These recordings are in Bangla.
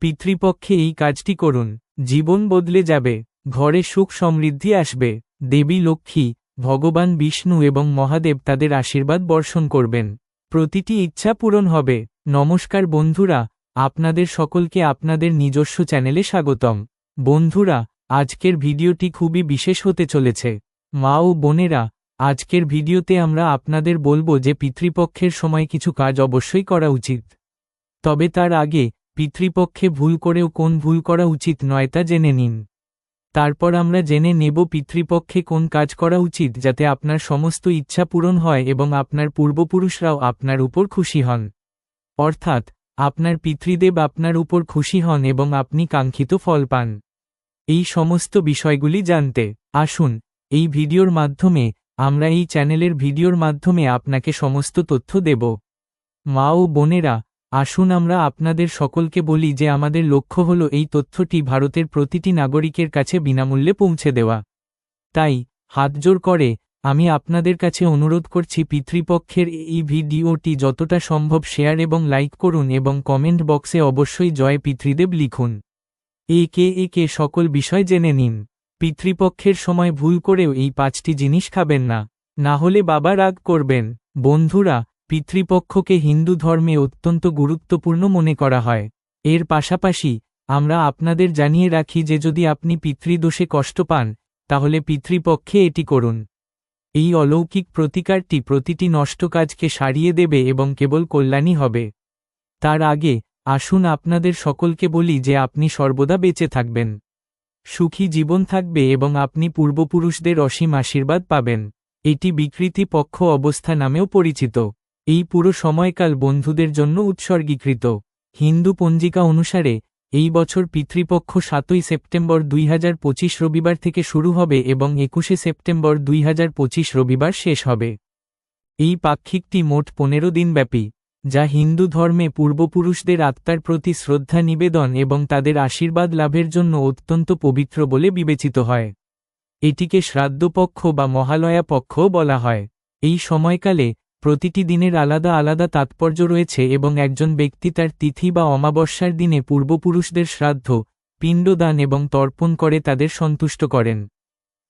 পিতৃপক্ষে এই কাজটি করুন। জীবন বদলে যাবে, ঘরে সুখ সমৃদ্ধি আসবে, দেবী লক্ষ্মী, ভগবান বিষ্ণু এবং মহাদেব তাদের আশীর্বাদ বর্ষণ করবেন। প্রতিটি ইচ্ছা পূরণ হবে। নমস্কার বন্ধুরা, আপনাদের সকলকে আপনাদের নিজস্ব চ্যানেলে স্বাগতম। বন্ধুরা, আজকের ভিডিওটি খুবই বিশেষ হতে চলেছে। মা ও বোনেরা, আজকের ভিডিওতে আমরা আপনাদের বলব যে পিতৃপক্ষের সময় কিছু কাজ অবশ্যই করা উচিত। তবে তার আগে পিতৃপক্ষে ভুল করেও কোন ভুল করা উচিত নয় তা জেনে নিন। তারপর আমরা জেনে নেব পিতৃপক্ষে কোন কাজ করা উচিত যাতে আপনার সমস্ত ইচ্ছা পূরণ হয় এবং আপনার পূর্বপুরুষরাও আপনার উপর খুশি হন। অর্থাৎ, আপনার পিতৃদেব আপনার উপর খুশি হন এবং আপনি কাঙ্ক্ষিত ফল পান। এই সমস্ত বিষয়গুলি জানতে আসুন, এই ভিডিওর মাধ্যমে আমরা এই চ্যানেলের ভিডিওর মাধ্যমে আপনাকে সমস্ত তথ্য দেব। মা ও বোনেরা আসুন আমরা আপনাদের সকলকে বলি যে আমাদের লক্ষ্য হল এই তথ্যটি ভারতের প্রতিটি নাগরিকের কাছে বিনামূল্যে পৌঁছে দেওয়া। তাই হাতজোর করে, আমি আপনাদের কাছে অনুরোধ করছি পিতৃপক্ষের এই ভিডিওটি যতটা সম্ভব শেয়ার এবং লাইক করুন এবং কমেন্ট বক্সে অবশ্যই জয় পিতৃদেব লিখুন। এ কে এ কে সকল বিষয় জেনে নিন। পিতৃপক্ষের সময় ভুল করেও এই পাঁচটি জিনিস খাবেন না। না হলে বাবা রাগ করবেন। বন্ধুরা পিতৃপক্ষকে হিন্দু ধর্মে অত্যন্ত গুরুত্বপূর্ণ মনে করা হয়। এর পাশাপাশি, আমরা আপনাদের জানিয়ে রাখি যে যদি আপনি পিতৃদোষে কষ্ট পান, তাহলে পিতৃপক্ষে এটি করুন। এই অলৌকিক প্রতিকারটি প্রতিটি নষ্ট কাজকে সারিয়ে দেবে এবং কেবল কল্যাণই হবে। তার আগে, আসুন আপনাদের সকলকে বলি যে আপনি সর্বদা বেঁচে থাকবেন। সুখী জীবন থাকবে এবং আপনি পূর্বপুরুষদের অসীম আশীর্বাদ পাবেন। এটি বিকৃতি পক্ষ অবস্থা নামেও পরিচিত। এই পুরো সময়কাল বন্ধুদের জন্য উৎসর্গীকৃত। হিন্দু পঞ্জিকা অনুসারে, এই বছর পিতৃপক্ষ সাতই সেপ্টেম্বর দুই হাজার পঁচিশ রবিবার থেকে শুরু হবে এবং একুশে সেপ্টেম্বর দুই হাজার পঁচিশ রবিবার শেষ হবে। এই পাক্ষিকটি মোট পনেরো দিনব্যাপী, যা হিন্দু ধর্মে পূর্বপুরুষদের আত্মার প্রতি শ্রদ্ধা নিবেদন এবং তাদের আশীর্বাদ লাভের জন্য অত্যন্ত পবিত্র বলে বিবেচিত হয়। এটিকে শ্রাদ্ধপক্ষ বা মহালয়া পক্ষও বলা হয়। এই সময়কালে প্রতিটি দিনের আলাদা আলাদা তাৎপর্য রয়েছে এবং একজন ব্যক্তি তার তিথি বা অমাবস্যার দিনে পূর্বপুরুষদের শ্রাদ্ধ, পিণ্ডদান এবং তর্পণ করে তাদের সন্তুষ্ট করেন।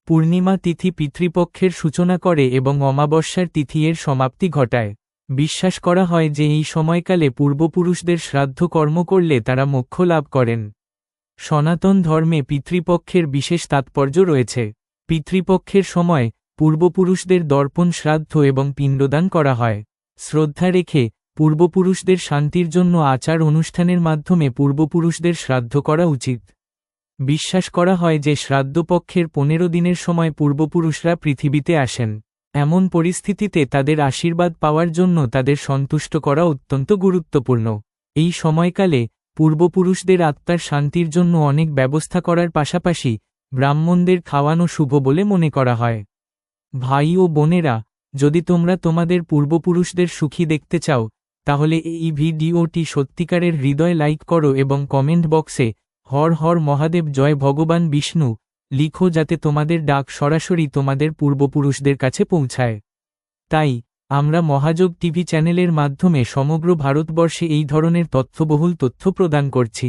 পূর্ণিমা তিথি পিতৃপক্ষের সূচনা করে এবং অমাবস্যার তিথি এর সমাপ্তি ঘটায়। বিশ্বাস করা হয় যে এই সময়কালে পূর্বপুরুষদের শ্রাদ্ধ কর্ম করলে তারা মোক্ষ লাভ করেন। সনাতন ধর্মে পিতৃপক্ষের বিশেষ তাৎপর্য রয়েছে। পিতৃপক্ষের সময় পূর্বপুরুষদের দর্পণ শ্রাদ্ধ এবং পিণ্ডদান করা হয়। শ্রদ্ধা রেখে পূর্বপুরুষদের শান্তির জন্য আচার অনুষ্ঠানের মাধ্যমে পূর্বপুরুষদের শ্রাদ্ধ করা উচিত। বিশ্বাস করা হয় যে শ্রাদ্ধপক্ষের পনেরো দিনের সময় পূর্বপুরুষরা পৃথিবীতে আসেন। এমন পরিস্থিতিতে তাদের আশীর্বাদ পাওয়ার জন্য তাদের সন্তুষ্ট করা অত্যন্ত গুরুত্বপূর্ণ। এই সময়কালে পূর্বপুরুষদের আত্মার শান্তির জন্য অনেক ব্যবস্থা করার পাশাপাশি ব্রাহ্মণদের খাওয়ানো শুভ বলে মনে করা হয়। ভাই ও বোনেরা, যদি তোমরা তোমাদের পূর্বপুরুষদের সুখী দেখতে চাও, তাহলে এই ভিডিওটি সত্যিকারের হৃদয় লাইক করো এবং কমেন্ট বক্সে, হর হর মহাদেব জয় ভগবান বিষ্ণু, লিখো যাতে তোমাদের ডাক সরাসরি তোমাদের পূর্বপুরুষদের কাছে পৌঁছায়। তাই, আমরা মহাযোগ টিভি চ্যানেলের মাধ্যমে সমগ্র ভারতবর্ষে এই ধরনের তথ্যবহুল তথ্য প্রদান করছি।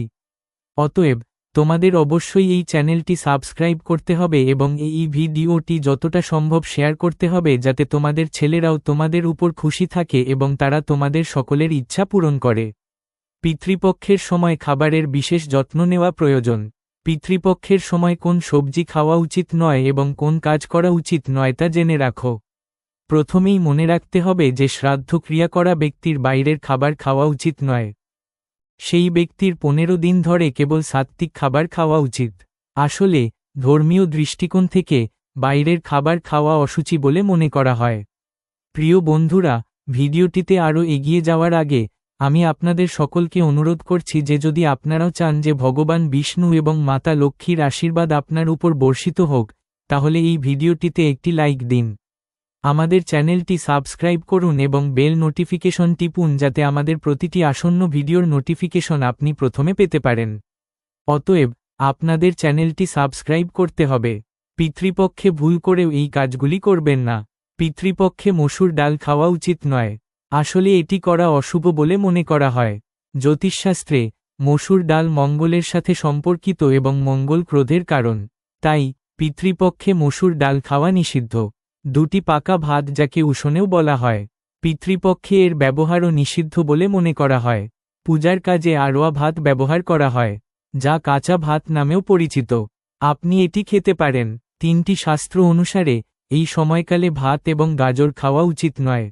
অতএব তোমাদের অবশ্যই এই চ্যানেলটি সাবস্ক্রাইব করতে হবে এবং এই ভিডিওটি যতটা সম্ভব শেয়ার করতে হবে যাতে তোমাদের ছেলেরাও তোমাদের উপর খুশি থাকে এবং তারা তোমাদের সকলের ইচ্ছা পূরণ করে। পিতৃপক্ষের সময় খাবারের বিশেষ যত্ন নেওয়া প্রয়োজন। পিতৃপক্ষের সময় কোন সবজি খাওয়া উচিত নয় এবং কোন কাজ করা উচিত নয় তা জেনে রাখো। প্রথমেই মনে রাখতে হবে যে শ্রাদ্ধ ক্রিয়া করা ব্যক্তির বাইরের খাবার খাওয়া উচিত নয়। সেই ব্যক্তির পনেরো দিন ধরে কেবল সাত্ত্বিক খাবার খাওয়া উচিত। আসলে, ধর্মীয় দৃষ্টিকোণ থেকে বাইরের খাবার খাওয়া অসুচি বলে মনে করা হয়। প্রিয় বন্ধুরা, ভিডিওটিতে আরও এগিয়ে যাওয়ার আগে, আমি আপনাদের সকলকে অনুরোধ করছি যে যদি আপনারাও চান যে ভগবান বিষ্ণু এবং মাতা লক্ষ্মীর আশীর্বাদ আপনার উপর বর্ষিত হোক, তাহলে এই ভিডিওটিতে একটি লাইক দিন। আমাদের চ্যানেলটি সাবস্ক্রাইব করুন এবং বেল নোটিফিকেশন টিপুন যাতে আমাদের প্রতিটি আসন্ন ভিডিওর নোটিফিকেশন আপনি প্রথমে পেতে পারেন। অতএব, আপনাদের চ্যানেলটি সাবস্ক্রাইব করতে হবে। পিতৃপক্ষে ভুল করেও এই কাজগুলি করবেন না। পিতৃপক্ষে মসুর ডাল খাওয়া উচিত নয়। আসলে এটি করা অশুভ বলে মনে করা হয়। জ্যোতিষশাস্ত্রে, মসুর ডাল মঙ্গলের সাথে সম্পর্কিত এবং মঙ্গল ক্রোধের কারণ। তাই, পিতৃপক্ষে মসুর ডাল খাওয়া নিষিদ্ধ। দুটি পাকা ভাত যাকে উষণেও বলা হয়, পিতৃপক্ষে এর ব্যবহারও নিষিদ্ধ বলে মনে করা হয়। পূজার কাজে আরোয়া ভাত ব্যবহার করা হয়, যা কাঁচা ভাত নামেও পরিচিত। আপনি এটি খেতে পারেন। তিনটি শাস্ত্র অনুসারে, এই সময়কালে ভাত এবং গাজর খাওয়া উচিত নয়।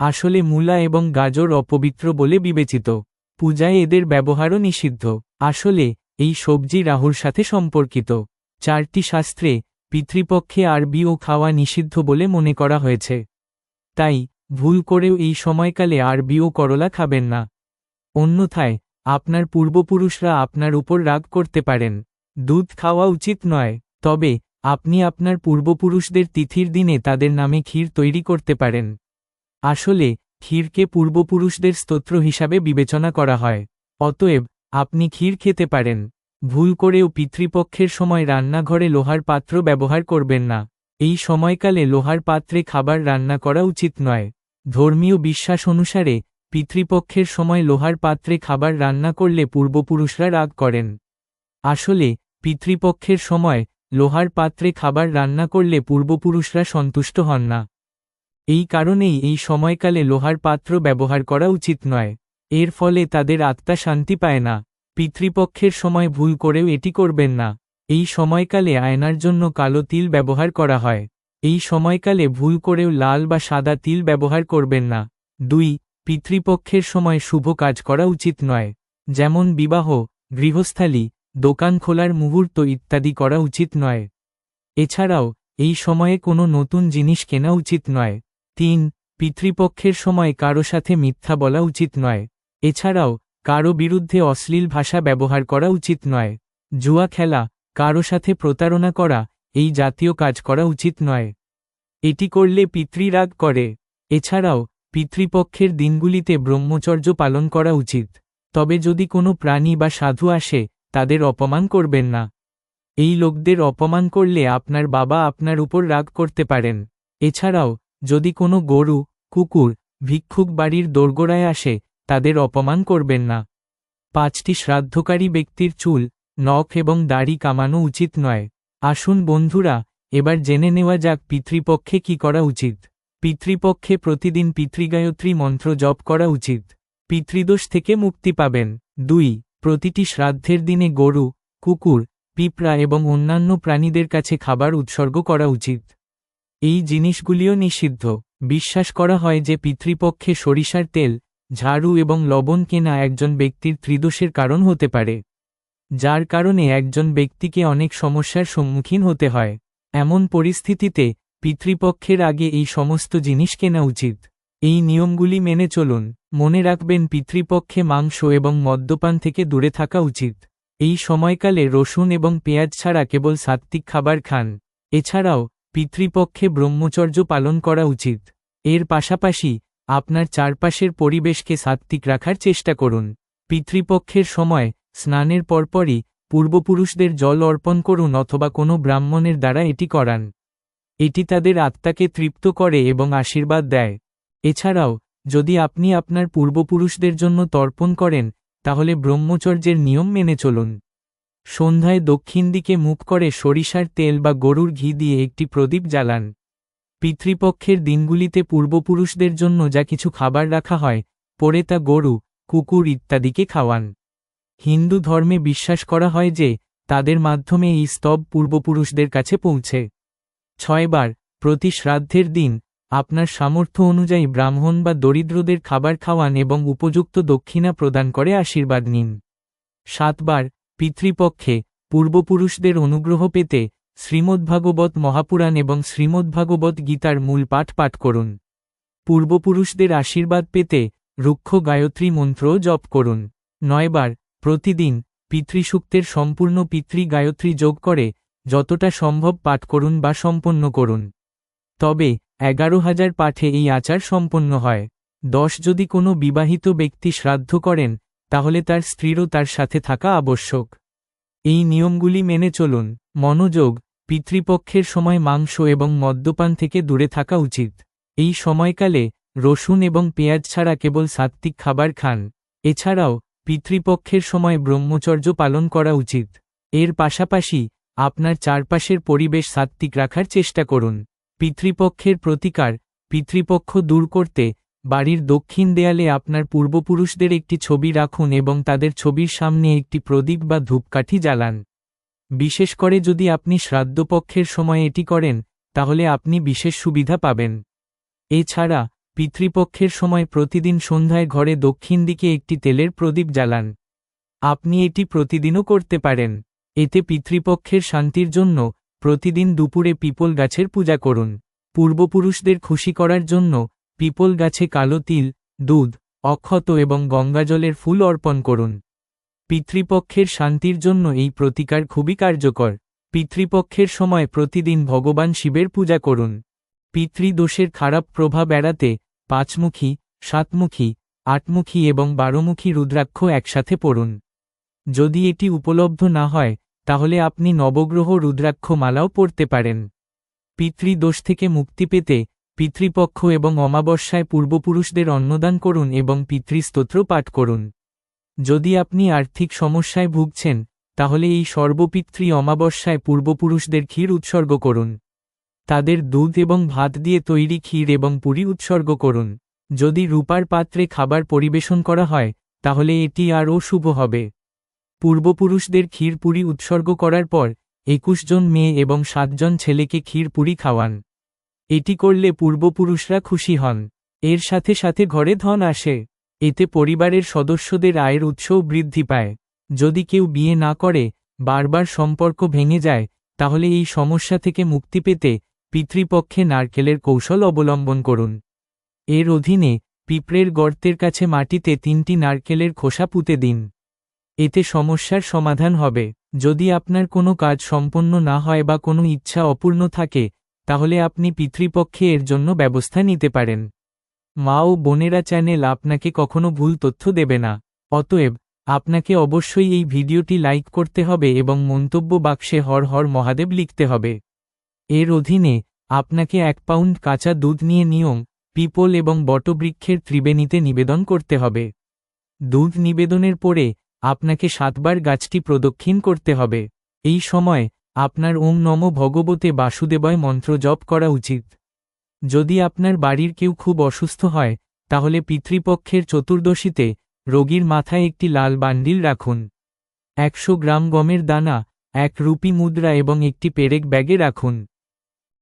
আসলে মূলা এবং গাজর অপবিত্র বলে বিবেচিত। পূজায় এদের ব্যবহারও নিষিদ্ধ। আসলে, এই সবজি রাহুর সাথে সম্পর্কিত। চারটি শাস্ত্রে পিতৃপক্ষে আরবিও খাওয়া নিষিদ্ধ বলে মনে করা হয়েছে। তাই, ভুল করেও এই সময়কালে আরবিও করলা খাবেন না। অন্যথায়, আপনার পূর্বপুরুষরা আপনার উপর রাগ করতে পারেন। দুধ খাওয়া উচিত নয়, তবে, আপনি আপনার পূর্বপুরুষদের তিথির দিনে তাদের নামে ক্ষীর তৈরি করতে পারেন। আসলে, ক্ষীরকে পূর্বপুরুষদের স্তোত্র হিসাবে বিবেচনা করা হয়, অতএব, আপনি ক্ষীর খেতে পারেন। ভুল করেও পিতৃপক্ষের সময় রান্নাঘরে লোহার পাত্র ব্যবহার করবেন না। এই সময়কালে লোহার পাত্রে খাবার রান্না করা উচিত নয়। ধর্মীয় বিশ্বাস অনুসারে, পিতৃপক্ষের সময় লোহার পাত্রে খাবার রান্না করলে পূর্বপুরুষরা রাগ করেন। আসলে, পিতৃপক্ষের সময় লোহার পাত্রে খাবার রান্না করলে পূর্বপুরুষরা সন্তুষ্ট হন না। এই কারণেই এই সময়কালে লোহার পাত্র ব্যবহার করা উচিত নয়। এর ফলে তাদের আত্মা শান্তি পায় না। পিতৃপক্ষের সময় ভুল করেও এটি করবেন না। এই সময়কালে আয়নার জন্য কালো তিল ব্যবহার করা হয়। এই সময়কালে ভুল করেও লাল বা সাদা তিল ব্যবহার করবেন না। দুই, পিতৃপক্ষের সময় শুভ কাজ করা উচিত নয়। যেমন বিবাহ, গৃহস্থালী, দোকান খোলার মুহূর্ত ইত্যাদি করা উচিত নয়। এছাড়াও, এই সময়ে কোনো নতুন জিনিস কেনা উচিত নয়। তিন, পিতৃপক্ষের সময় কারও সাথে মিথ্যা বলা উচিত নয়। এছাড়াও কারও বিরুদ্ধে অশ্লীল ভাষা ব্যবহার করা উচিত নয়। জুয়া খেলা, কারও সাথে প্রতারণা করা, এই জাতীয় কাজ করা উচিত নয়। এটি করলে পিতৃরাগ করে। এছাড়াও, পিতৃপক্ষের দিনগুলিতে ব্রহ্মচর্য পালন করা উচিত। তবে যদি কোনো প্রাণী বা সাধু আসে, তাদের অপমান করবেন না। এই লোকদের অপমান করলে আপনার বাবা আপনার উপর রাগ করতে পারেন। এছাড়াও, যদি কোনো গরু, কুকুর, ভিক্ষুক বাড়ির দোরগোড়ায় আসে তাদের অপমান করবেন না। পাঁচটি শ্রাদ্ধকারী ব্যক্তির চুল, নখ এবং দাড়ি কামানো উচিত নয়। আসুন বন্ধুরা, এবার জেনে নেওয়া যাক পিতৃপক্ষে কি করা উচিত। পিতৃপক্ষে প্রতিদিন পিতৃগায়ত্রী মন্ত্র জপ করা উচিত। পিতৃদোষ থেকে মুক্তি পাবেন। দুই, প্রতিটি শ্রাদ্ধের দিনে গরু, কুকুর, পিঁপড়া এবং অন্যান্য প্রাণীদের কাছে খাবার উৎসর্গ করা উচিত। এই জিনিসগুলিও নিষিদ্ধ। বিশ্বাস করা হয় যে পিতৃপক্ষে সরিষার তেল ঝাড়ু এবং লবণ কেনা একজন ব্যক্তির ত্রিদোষের কারণ হতে পারে, যার কারণে একজন ব্যক্তিকে অনেক সমস্যার সম্মুখীন হতে হয়। এমন পরিস্থিতিতে পিতৃপক্ষের আগে এই সমস্ত জিনিস কেনা উচিত। এই নিয়মগুলি মেনে চলুন। মনে রাখবেন, পিতৃপক্ষে মাংস এবং মদ্যপান থেকে দূরে থাকা উচিত। এই সময়কালে রসুন এবং পেঁয়াজ ছাড়া কেবল সাত্ত্বিক খাবার খান। এছাড়াও, পিতৃপক্ষে ব্রহ্মচর্য পালন করা উচিত। এর পাশাপাশি আপনার চারপাশের পরিবেশকে সাত্ত্বিক রাখার চেষ্টা করুন। পিতৃপক্ষের সময়, স্নানের পরপরই পূর্বপুরুষদের জল অর্পণ করুন অথবা কোনো ব্রাহ্মণের দ্বারা এটি করান। এটি তাদের আত্মাকে তৃপ্ত করে এবং আশীর্বাদ দেয়। এছাড়াও, যদি আপনি আপনার পূর্বপুরুষদের জন্য তর্পণ করেন, তাহলে ব্রহ্মচর্যের নিয়ম মেনে চলুন। সন্ধ্যায় দক্ষিণ দিকে মুখ করে সরিষার তেল বা গরুর ঘি দিয়ে একটি প্রদীপ জ্বালান। পিতৃপক্ষের দিনগুলিতে পূর্বপুরুষদের জন্য যা কিছু খাবার রাখা হয়, পরে তা গরু, কুকুর ইত্যাদিকে খাওয়ান। হিন্দু ধর্মে বিশ্বাস করা হয় যে, তাদের মাধ্যমে এই স্তব পূর্বপুরুষদের কাছে পৌঁছে। ছয়বার, প্রতি শ্রাদ্ধের দিন, আপনার সামর্থ্য অনুযায়ী ব্রাহ্মণ বা দরিদ্রদের খাবার খাওয়ান এবং উপযুক্ত দক্ষিণা প্রদান করে আশীর্বাদ নিন। সাতবার, পিতৃপক্ষে, পূর্বপুরুষদের অনুগ্রহ পেতে শ্রীমদ্ভাগবত মহাপুরাণ এবং শ্রীমদ্ভাগবত গীতার মূল পাঠ পাঠ করুন। পূর্বপুরুষদের আশীর্বাদ পেতে রুক্ষ গায়ত্রী মন্ত্র জপ করুন। নয়বার, প্রতিদিন, পিতৃসূক্তের সম্পূর্ণ পিতৃ গায়ত্রী যোগ করে যতটা সম্ভব পাঠ করুন বা সম্পন্ন করুন। তবে, এগারো হাজার পাঠে এই আচার সম্পন্ন হয়। দশ যদি কোনো বিবাহিত ব্যক্তি শ্রাদ্ধ করেন, তাহলে তার স্ত্রীরও তার সাথে থাকা আবশ্যক। এই নিয়মগুলি মেনে চলুন। মনোযোগ পিতৃপক্ষের সময় মাংস এবং মদ্যপান থেকে দূরে থাকা উচিত। এই সময়কালে রসুন এবং পেঁয়াজ ছাড়া কেবল সাত্ত্বিক খাবার খান। এছাড়াও পিতৃপক্ষের সময় ব্রহ্মচর্য পালন করা উচিত। এর পাশাপাশি আপনার চারপাশের পরিবেশ সাত্ত্বিক রাখার চেষ্টা করুন। পিতৃপক্ষের প্রতিকার পিতৃপক্ষ দূর করতে বাড়ির দক্ষিণ দেয়ালে আপনার পূর্বপুরুষদের একটি ছবি রাখুন এবং তাদের ছবির সামনে একটি প্রদীপ বা ধূপকাঠি জ্বালান। বিশেষ করে যদি আপনি শ্রাদ্ধপক্ষের সময় এটি করেন, তাহলে আপনি বিশেষ সুবিধা পাবেন। এছাড়া, পিতৃপক্ষের সময় প্রতিদিন সন্ধ্যায় ঘরে দক্ষিণ দিকে একটি তেলের প্রদীপ জ্বালান। আপনি এটি প্রতিদিনও করতে পারেন। এতে পিতৃপক্ষের শান্তির জন্য প্রতিদিন দুপুরে পিপল গাছের পূজা করুন। পূর্বপুরুষদের খুশি করার জন্য পিপল গাছে কালো তিল, দুধ, অক্ষত এবং গঙ্গাজলের ফুল অর্পণ করুন। পিতৃপক্ষের শান্তির জন্য এই প্রতিকার খুবই কার্যকর। পিতৃপক্ষের সময় প্রতিদিন ভগবান শিবের পূজা করুন। পিতৃদোষের খারাপ প্রভাব এড়াতে পাঁচমুখী, সাতমুখী, আটমুখী এবং বারোমুখী রুদ্রাক্ষ একসাথে পড়ুন। যদি এটি উপলব্ধ না হয়, তাহলে আপনি নবগ্রহ রুদ্রাক্ষ মালাও পড়তে পারেন। পিতৃদোষ থেকে মুক্তি পেতে পিতৃপক্ষ এবং অমাবস্যায় পূর্বপুরুষদের অন্নদান করুন এবং পিতৃস্তোত্র পাঠ করুন। যদি আপনি আর্থিক সমস্যায় ভুগছেন, তাহলে এই সর্বপিতৃ অমাবস্যায় পূর্বপুরুষদের ক্ষীর উৎসর্গ করুন। তাদের দুধ এবং ভাত দিয়ে তৈরি ক্ষীর এবং পুরি উৎসর্গ করুন। যদি রূপার পাত্রে খাবার পরিবেশন করা হয়, তাহলে এটি আরও শুভ হবে। পূর্বপুরুষদের ক্ষীরপুরি উৎসর্গ করার পর, একুশ জন মেয়ে এবং সাতজন ছেলেকে ক্ষীরপুরি খাওয়ান। এটি করলে পূর্বপুরুষরা খুশি হন। এর সাথে সাথে ঘরে ধন আসে। এতে পরিবারের সদস্যদের আয়ের উৎসও বৃদ্ধি পায়। যদি কেউ বিয়ে না করে, বারবার সম্পর্ক ভেঙে যায়, তাহলে এই সমস্যা থেকে মুক্তি পেতে পিতৃপক্ষে নারকেলের কৌশল অবলম্বন করুন। এর অধীনে পিঁপড়ের গর্তের কাছে মাটিতে তিনটি নারকেলের খোসা পুঁতে দিন। এতে সমস্যার সমাধান হবে। যদি আপনার কোনো কাজ সম্পন্ন না হয় বা কোনো ইচ্ছা অপূর্ণ থাকে, তাহলে আপনি পিতৃপক্ষে এর জন্য ব্যবস্থা নিতে পারেন। মা ও বোনেরা চ্যানেল আপনাকে কখনো ভুল তথ্য দেবে না। অতএব, আপনাকে অবশ্যই এই ভিডিওটি লাইক করতে হবে এবং মন্তব্য বাক্সে হর হর মহাদেব লিখতে হবে। এর অধীনে, আপনাকে এক পাউন্ড কাঁচা দুধ নিয়ে নিয়ম, পিপল এবং বটবৃক্ষের ত্রিবেণীতে নিবেদন করতে হবে। দুধ নিবেদনের পরে, আপনাকে সাতবার গাছটি প্রদক্ষিণ করতে হবে। এই সময়, আপনার ওম নম ভগবতে বাসুদেবয় মন্ত্র জপ করা উচিত। যদি আপনার বাড়ির কেউ খুব অসুস্থ হয়, তাহলে পিতৃপক্ষের চতুর্দশীতে রোগীর মাথায় একটি লাল বান্ডিল রাখুন। একশো গ্রাম গমের দানা, এক রুপি মুদ্রা এবং একটি পেরেক ব্যাগে রাখুন।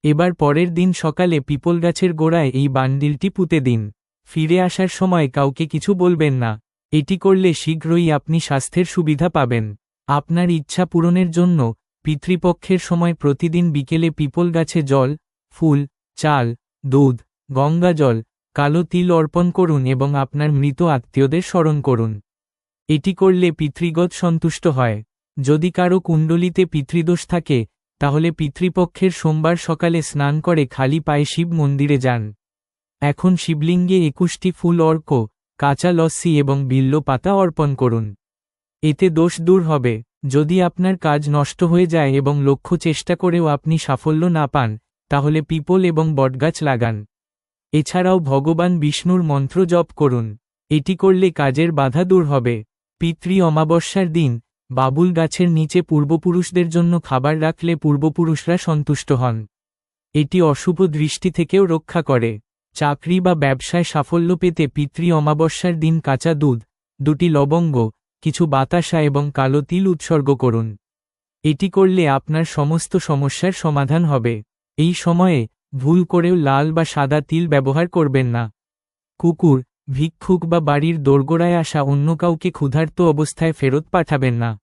এবার পরের দিন সকালে পিপল গাছের গোড়ায় এই বান্ডিলটি পুঁতে দিন। ফিরে আসার সময় কাউকে কিছু বলবেন না। এটি করলে শীঘ্রই আপনি স্বাস্থ্যের সুবিধা পাবেন। আপনার ইচ্ছা পূরণের জন্য পিতৃপক্ষের সময় প্রতিদিন বিকেলে পিপল গাছে জল, ফুল, চাল দুধ, গঙ্গা জল, কালো তিল অর্পণ করুন এবং আপনার মৃত আত্মীয়দের স্মরণ করুন। এটি করলে পিতৃগত সন্তুষ্ট হয়। যদি কারও কুণ্ডলিতে পিতৃদোষ থাকে, তাহলে পিতৃপক্ষের সোমবার সকালে স্নান করে খালি পায়ে শিব মন্দিরে যান। এখন শিবলিঙ্গে একুশটি ফুল অর্ক, কাঁচা লস্যি এবং বিল্ল পাতা অর্পণ করুন। এতে দোষ দূর হবে। যদি আপনার কাজ নষ্ট হয়ে যায় এবং লক্ষ্য চেষ্টা করেও আপনি সাফল্য না পান তাহলে পিপল এবং বটগাছ লাগান। এছাড়াও ভগবান বিষ্ণুর মন্ত্র জপ করুন। এটি করলে কাজের বাধা দূর হবে। পিতৃ অমাবস্যার দিন, বাবুল গাছের নিচে পূর্বপুরুষদের জন্য খাবার রাখলে পূর্বপুরুষরা সন্তুষ্ট হন। এটি অশুভ দৃষ্টি থেকেও রক্ষা করে। চাকরি বা ব্যবসায় সাফল্য পেতে পিতৃ অমাবস্যার দিন কাঁচা দুধ, দুটি লবঙ্গ, কিছু বাতাসা এবং কালো তিল উৎসর্গ করুন। এটি করলে আপনার সমস্ত সমস্যার সমাধান হবে। এই সময়ে ভুল করেও লাল বা সাদা তিল ব্যবহার করবেন না। কুকুর, ভিক্ষুক বা বাড়ির দোরগোড়ায় আসা অন্য কাউকে ক্ষুধার্ত অবস্থায় ফেরত পাঠাবেন না।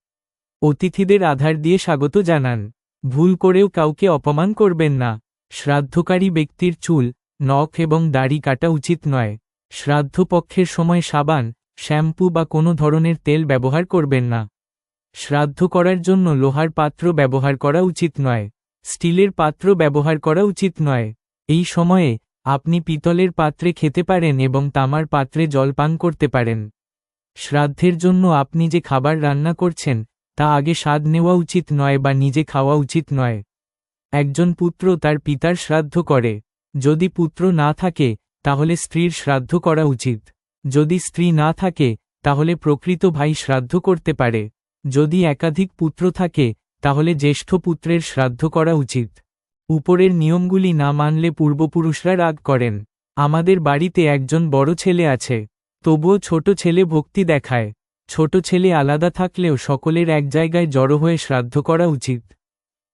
অতিথিদের আধার দিয়ে স্বাগত জানান। ভুল করেও কাউকে অপমান করবেন না। শ্রাদ্ধকারী ব্যক্তির চুল, নখ এবং দাড়ি কাটা উচিত নয়। শ্রাদ্ধপক্ষের সময় সাবান, শ্যাম্পু বা কোনো ধরনের তেল ব্যবহার করবেন না। শ্রাদ্ধ করার জন্য লোহার পাত্র ব্যবহার করা উচিত নয়। স্টিলের পাত্র ব্যবহার করা উচিত নয়। এই সময়ে, আপনি পিতলের পাত্রে খেতে পারেন এবং তামার পাত্রে জল পান করতে পারেন। শ্রাদ্ধের জন্য আপনি যে খাবার রান্না করছেন, তা আগে স্বাদ নেওয়া উচিত নয় বা নিজে খাওয়া উচিত নয়। একজন পুত্র তার পিতার শ্রাদ্ধ করে। যদি পুত্র না থাকে, তাহলে স্ত্রীর শ্রাদ্ধ করা উচিত। যদি স্ত্রী না থাকে, তাহলে প্রকৃত ভাই শ্রাদ্ধ করতে পারে। যদি একাধিক পুত্র থাকে তাহলে জ্যেষ্ঠ পুত্রের শ্রাদ্ধ করা উচিত। উপরের নিয়মগুলি না মানলে পূর্বপুরুষরা রাগ করেন। আমাদের বাড়িতে একজন বড় ছেলে আছে। তবুও ছোট ছেলে ভক্তি দেখায়। ছোট ছেলে আলাদা থাকলেও সকলের এক জায়গায় জড়ো হয়ে শ্রাদ্ধ করা উচিত।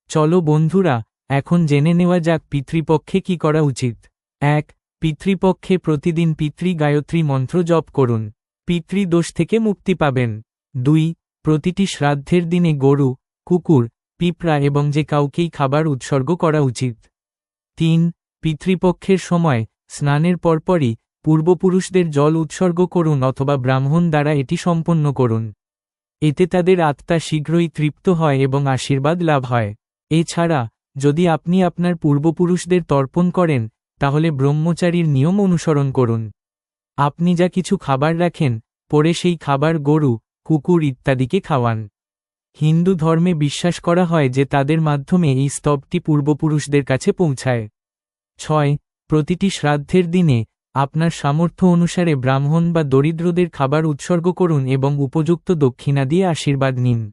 চলো বন্ধুরা, এখন জেনে নেওয়া যাক পিতৃপক্ষে কি করা উচিত। এক, পিতৃপক্ষে প্রতিদিন পিতৃ গায়ত্রী মন্ত্র জপ করুন। পিতৃদোষ থেকে মুক্তি পাবেন। দুই, প্রতিটি শ্রাদ্ধের দিনে গরু কুকুর, পিঁপড়া এবং যে কাউকেই খাবার উৎসর্গ করা উচিত। তিন, পিতৃপক্ষের সময়, স্নানের পরপরই পূর্বপুরুষদের জল উৎসর্গ করুন অথবা ব্রাহ্মণ দ্বারা এটি সম্পন্ন করুন। এতে তাদের আত্মা শীঘ্রই তৃপ্ত হয় এবং আশীর্বাদ লাভ হয়। এছাড়া, যদি আপনি আপনার পূর্বপুরুষদের তর্পণ করেন, তাহলে ব্রহ্মচারীর নিয়ম অনুসরণ করুন। আপনি যা কিছু খাবার রাখেন, পরে সেই খাবার গরু, কুকুর ইত্যাদিকে খাওয়ান। হিন্দু ধর্মে বিশ্বাস করা হয় যে তাদের মাধ্যমে এই স্তবটি পূর্বপুরুষদের কাছে পৌঁছায়। ছয়, প্রতিটি শ্রাদ্ধের দিনে আপনার সামর্থ্য অনুসারে ব্রাহ্মণ বা দরিদ্রদের খাবার উৎসর্গ করুন এবং উপযুক্ত দক্ষিণা দিয়ে আশীর্বাদ নিন।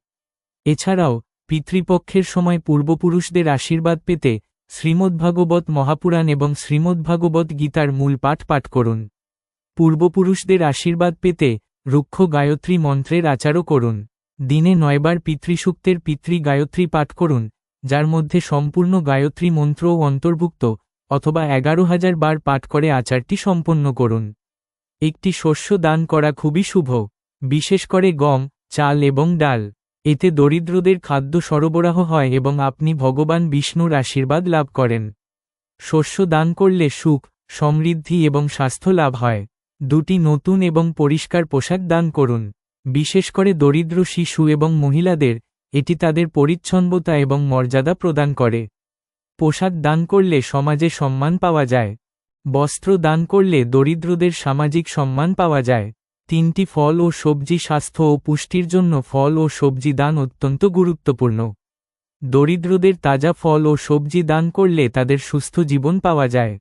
এছাড়াও, পিতৃপক্ষের সময় পূর্বপুরুষদের আশীর্বাদ পেতে শ্রীমদ্ভাগবত মহাপুরাণ এবং শ্রীমদ্ভাগবত গীতার মূল পাঠ পাঠ করুন। পূর্বপুরুষদের আশীর্বাদ পেতে রুক্ষ গায়ত্রী মন্ত্রের আচারও করুন। দিনে নয়বার পিতৃসূক্তের পিতৃ গায়ত্রী পাঠ করুন, যার মধ্যে সম্পূর্ণ গায়ত্রী মন্ত্রও অন্তর্ভুক্ত, অথবা এগারো হাজার বার পাঠ করে আচারটি সম্পন্ন করুন। একটি শস্য দান করা খুবই শুভ, বিশেষ করে গম, চাল এবং ডাল। এতে দরিদ্রদের খাদ্য সরবরাহ হয় এবং আপনি ভগবান বিষ্ণুর আশীর্বাদ লাভ করেন। শস্য দান করলে সুখ, সমৃদ্ধি এবং স্বাস্থ্য লাভ হয়। দুটি নতুন এবং পরিষ্কার পোশাক দান করুন। বিশেষ করে দরিদ্র শিশু এবং মহিলাদের, এটি তাদের পরিচ্ছন্নতা এবং মর্যাদা প্রদান করে। পোশাক দান করলে সমাজে সম্মান পাওয়া যায়। বস্ত্র দান করলে দরিদ্রদের সামাজিক সম্মান পাওয়া যায়। তিনটি ফল ও সবজি স্বাস্থ্য ও পুষ্টির জন্য ফল ও সবজি দান অত্যন্ত গুরুত্বপূর্ণ। দরিদ্রদের তাজা ফল ও সবজি দান করলে তাদের সুস্থ জীবন পাওয়া যায়।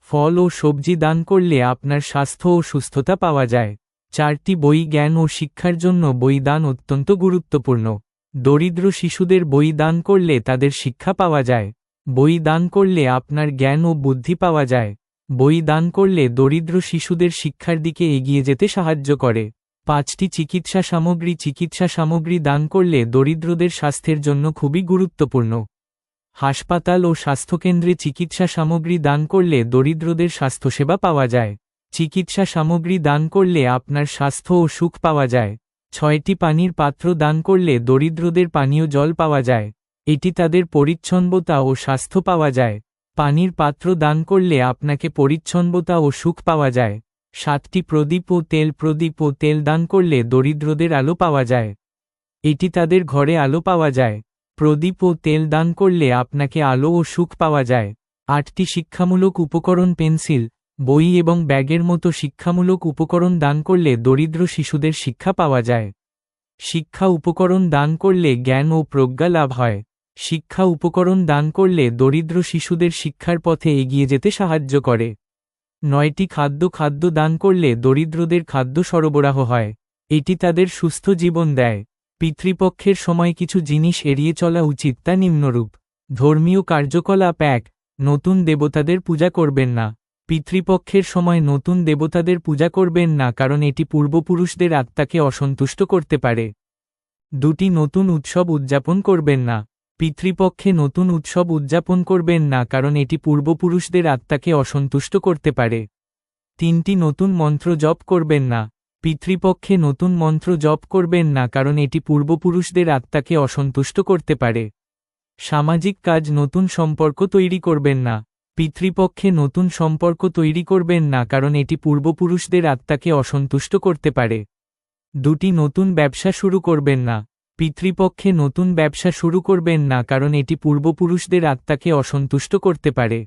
ফল ও সবজি দান করলে আপনার স্বাস্থ্য ও সুস্থতা পাওয়া যায়। চারটি বই জ্ঞান ও শিক্ষার জন্য বই দান অত্যন্ত গুরুত্বপূর্ণ। দরিদ্র শিশুদের বই দান করলে তাদের শিক্ষা পাওয়া যায়। বই দান করলে আপনার জ্ঞান ও বুদ্ধি পাওয়া যায়। বই দান করলে দরিদ্র শিশুদের শিক্ষার দিকে এগিয়ে যেতে সাহায্য করে। পাঁচটি চিকিৎসা সামগ্রী চিকিৎসা সামগ্রী দান করলে দরিদ্রদের স্বাস্থ্যের জন্য খুবই গুরুত্বপূর্ণ। হাসপাতাল ও স্বাস্থ্যকেন্দ্রে চিকিৎসা সামগ্রী দান করলে দরিদ্রদের স্বাস্থ্যসেবা পাওয়া যায়। চিকিৎসা সামগ্রী দান করলে আপনার স্বাস্থ্য ও সুখ পাওয়া যায়। ছয়টি পানির পাত্র দান করলে দরিদ্রদের পানীয় জল পাওয়া যায়। এটি তাদের পরিচ্ছন্নতা ও স্বাস্থ্য পাওয়া যায়। পানির পাত্র দান করলে আপনাকে পরিচ্ছন্নতা ও সুখ পাওয়া যায়। সাতটি প্রদীপ ও তেল, প্রদীপ ও তেল দান করলে দরিদ্রদের আলো পাওয়া যায়। এটি তাদের ঘরে আলো পাওয়া যায়। প্রদীপ ও তেল দান করলে আপনাকে আলো ও সুখ পাওয়া যায়। আটটি শিক্ষামূলক উপকরণ পেন্সিল বই এবং ব্যাগের মতো শিক্ষামূলক উপকরণ দান করলে দরিদ্র শিশুদের শিক্ষা পাওয়া যায়। শিক্ষা উপকরণ দান করলে জ্ঞান ও প্রজ্ঞা লাভ হয়। শিক্ষা উপকরণ দান করলে দরিদ্র শিশুদের শিক্ষার পথে এগিয়ে যেতে সাহায্য করে। নয়টি খাদ্য খাদ্য দান করলে দরিদ্রদের খাদ্য সরবরাহ হয়। এটি তাদের সুস্থ জীবন দেয়। পিতৃপক্ষের সময় কিছু জিনিস এড়িয়ে চলা উচিত তা নিম্নরূপ। ধর্মীয় কার্যকলাপ এক, নতুন দেবতাদের পূজা করবেন না। পিতৃপক্ষের সময় নতুন দেবতাদের পূজা করবেন না কারণ এটি পূর্বপুরুষদের আত্মাকে অসন্তুষ্ট করতে পারে। দুটি নতুন উৎসব উদযাপন করবেন না। পিতৃপক্ষে নতুন উৎসব উদযাপন করবেন না কারণ এটি পূর্বপুরুষদের আত্মাকে অসন্তুষ্ট করতে পারে। তিনটি নতুন মন্ত্র জপ করবেন না। পিতৃপক্ষে নতুন মন্ত্র জপ করবেন না কারণ এটি পূর্বপুরুষদের আত্মাকে অসন্তুষ্ট করতে পারে। সামাজিক কাজ নতুন সম্পর্ক তৈরি করবেন না। পিতৃপক্ষে নতুন সম্পর্ক তৈরি করবেন না কারণ এটি পূর্বপুরুষদের আত্মাকে অসন্তুষ্ট করতে পারে। দুটি নতুন ব্যবসা শুরু করবেন না। পিতৃপক্ষে নতুন ব্যবসা শুরু করবেন না কারণ এটি পূর্বপুরুষদের আত্মাকে অসন্তুষ্ট করতে পারে।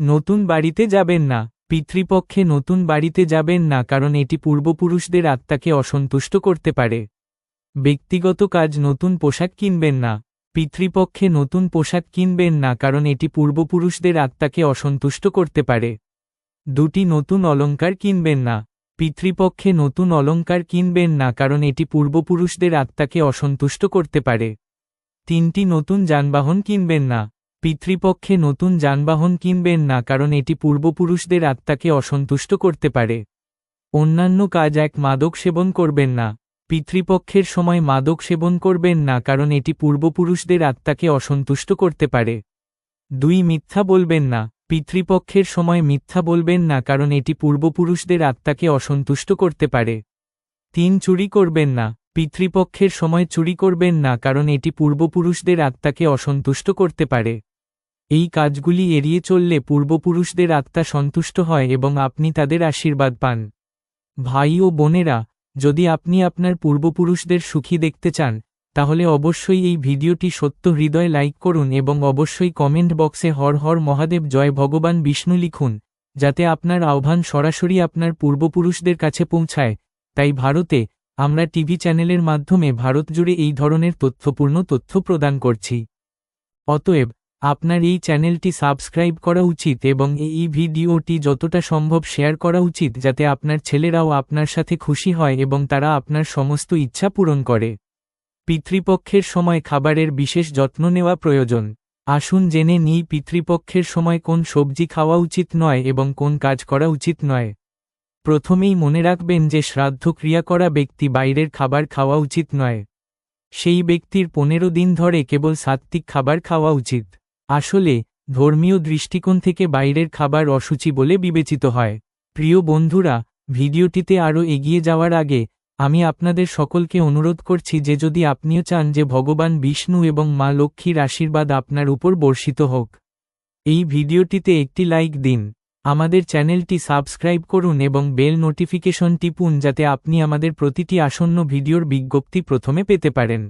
নতুন বাড়িতে যাবেন না। পিতৃপক্ষে নতুন বাড়িতে যাবেন না কারণ এটি পূর্বপুরুষদের আত্মাকে অসন্তুষ্ট করতে পারে। ব্যক্তিগত কাজ নতুন পোশাক কিনবেন না। পিতৃপক্ষে নতুন পোশাক কিনবেন না কারণ এটি পূর্বপুরুষদের আত্মাকে অসন্তুষ্ট করতে পারে। দুটি নতুন অলঙ্কার কিনবেন না। পিতৃপক্ষে নতুন অলংকার কিনবেন না কারণ এটি পূর্বপুরুষদের আত্মাকে অসন্তুষ্ট করতে পারে। তিনটি নতুন যানবাহন কিনবেন না। পিতৃপক্ষে নতুন যানবাহন কিনবেন না কারণ এটি পূর্বপুরুষদের আত্মাকে অসন্তুষ্ট করতে পারে। অন্যান্য কাজ এক মাদক সেবন করবেন না। পিতৃপক্ষের সময় মাদক সেবন করবেন না কারণ এটি পূর্বপুরুষদের আত্মাকে অসন্তুষ্ট করতে পারে। দুই, মিথ্যা বলবেন না। পিতৃপক্ষের সময় মিথ্যা বলবেন না কারণ এটি পূর্বপুরুষদের আত্মাকে অসন্তুষ্ট করতে পারে। তিন, চুরি করবেন না। পিতৃপক্ষের সময় চুরি করবেন না কারণ এটি পূর্বপুরুষদের আত্মাকে অসন্তুষ্ট করতে পারে। এই কাজগুলি এড়িয়ে চললে পূর্বপুরুষদের আত্মা সন্তুষ্ট হয় এবং আপনি তাদের আশীর্বাদ পান। ভাই ও বোনেরা যদি আপনি আপনার পূর্বপুরুষদের সুখী দেখতে চান, তাহলে অবশ্যই এই ভিডিওটি সত্য হৃদয় লাইক করুন এবং অবশ্যই কমেন্ট বক্সে হর হর মহাদেব জয় ভগবান বিষ্ণু লিখুন, যাতে আপনার আহ্বান সরাসরি আপনার পূর্বপুরুষদের কাছে পৌঁছায়। তাই ভারতে, আমরা টিভি চ্যানেলের মাধ্যমে ভারত জুড়ে এই ধরনের তথ্যপূর্ণ তথ্য প্রদান করছি। অতএব আপনার এই চ্যানেলটি সাবস্ক্রাইব করা উচিত এবং এই ভিডিওটি যতটা সম্ভব শেয়ার করা উচিত যাতে আপনার ছেলেরাও আপনার সাথে খুশি হয় এবং তারা আপনার সমস্ত ইচ্ছা পূরণ করে। পিতৃপক্ষের সময় খাবারের বিশেষ যত্ন নেওয়া প্রয়োজন। আসুন জেনে নিই পিতৃপক্ষের সময় কোন সবজি খাওয়া উচিত নয় এবং কোন কাজ করা উচিত নয়। প্রথমেই মনে রাখবেন যে শ্রাদ্ধ ক্রিয়া করা ব্যক্তি বাইরের খাবার খাওয়া উচিত নয়। সেই ব্যক্তির পনেরো দিন ধরে কেবল সাত্ত্বিক খাবার খাওয়া উচিত। আসলে, ধর্মীয় দৃষ্টিকোণ থেকে বাইরের খাবার অসুচি বলে বিবেচিত হয়। প্রিয় বন্ধুরা, ভিডিওটিতে আরও এগিয়ে যাওয়ার আগে, আমি আপনাদের সকলকে অনুরোধ করছি যে যদি আপনিও চান যে ভগবান বিষ্ণু এবং মা লক্ষ্মীর আশীর্বাদ আপনার উপর বর্ষিত হোক। এই ভিডিওটিতে একটি লাইক দিন, আমাদের চ্যানেলটি সাবস্ক্রাইব করুন এবং বেল নোটিফিকেশন টিপুন যাতে আপনি আমাদের প্রতিটি আসন্ন ভিডিওর বিজ্ঞপ্তি প্রথমে পেতে পারেন।